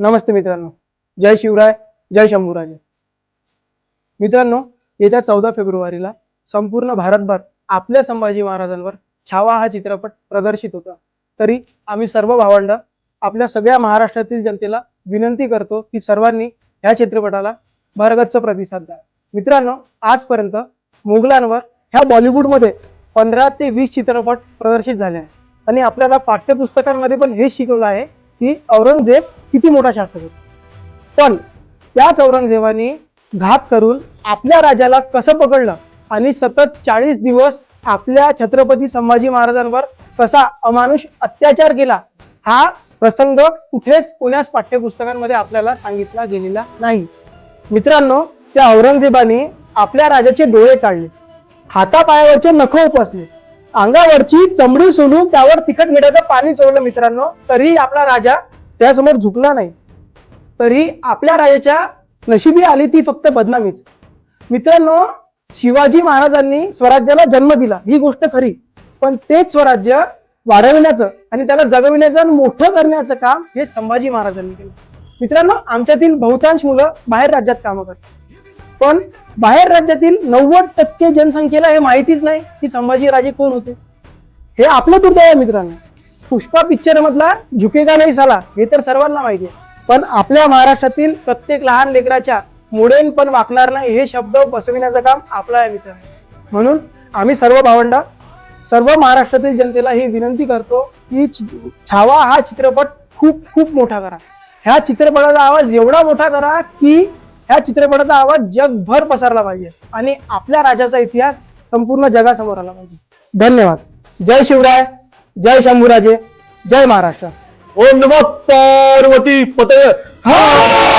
नमस्ते मित्रांनो. जय शिवराय जय शंभूराजे. मित्रांनो येत्या चौदा फेब्रुवारीला संपूर्ण भारतभर आपल्या संभाजी महाराजांवर छावा हा चित्रपट प्रदर्शित होता. तरी आम्ही सर्व भावंड आपल्या सगळ्या महाराष्ट्रातील जनतेला विनंती करतो की सर्वांनी ह्या चित्रपटाला भरगच्च प्रतिसाद द्या. मित्रांनो आजपर्यंत मुघलांवर ह्या बॉलिवूडमध्ये पंधरा ते वीस चित्रपट प्रदर्शित झाले आहेत. आणि आपल्याला पाठ्यपुस्तकांमध्ये पण हेच शिकवलं आहे की औरंगजेब किती मोठा शासक होता. पण त्याच औरंगजेबाने घात करून आपल्या राजाला कसं पकडलं आणि सतत चाळीस दिवस आपल्या छत्रपती संभाजी महाराजांवर कसा अमानुष अत्याचार केला हा प्रसंग कुठेच कोण्याच पाठ्यपुस्तकांमध्ये आपल्याला सांगितला गेलेला नाही. मित्रांनो त्या औरंगजेबाने आपल्या राजाचे डोळे काढले. हातापायावरचे नख उपसले. अंगावरची चमडी सोडून त्यावर तिखट मिठाचं पाणी सोडलं मित्रांनो तरी आपला राजा त्यासमोर झुकला नाही. तरी आपल्या राजाच्या नशिबी आली ती फक्त बदनामीच. मित्रांनो शिवाजी महाराजांनी स्वराज्याला जन्म दिला ही गोष्ट खरी. पण तेच स्वराज्य वाढविण्याचं आणि त्याला जगविण्याचं आणि मोठं करण्याचं काम हे संभाजी महाराजांनी केलं. मित्रांनो आमच्यातील बहुतांश मुलं बाहेर राज्यात कामं करतात. पण बाहेर राज्यातील नव्वद टक्के जनसंख्येला हे माहितीच नाही की संभाजीराजे कोण होते. हे आपलं दुर्दैव आहे मित्रांनो. पुष्पा पिक्चर मधला झुकेगा नाही साला हे तर सर्वांना माहिती आहे. पण आपल्या महाराष्ट्रातील प्रत्येक लहान लेकराच्या मुडेन पण वाकणार नाही हे शब्द बसविण्याचं काम आपलं आहे मित्रांनो. म्हणून आम्ही सर्व भावंडा सर्व महाराष्ट्रातील जनतेला ही विनंती करतो की छावा हा चित्रपट खूप खूप मोठा करा. ह्या चित्रपटाचा आवाज एवढा मोठा करा की ह्या चित्रपटाचा आवाज जगभर पसरला पाहिजे आणि आपल्या राजाचा इतिहास संपूर्ण जगासमोर आला पाहिजे. धन्यवाद. जय शिवराय जय शंभूराजे जय महाराष्ट्र. ओम नमः पार्वती पतय. हा!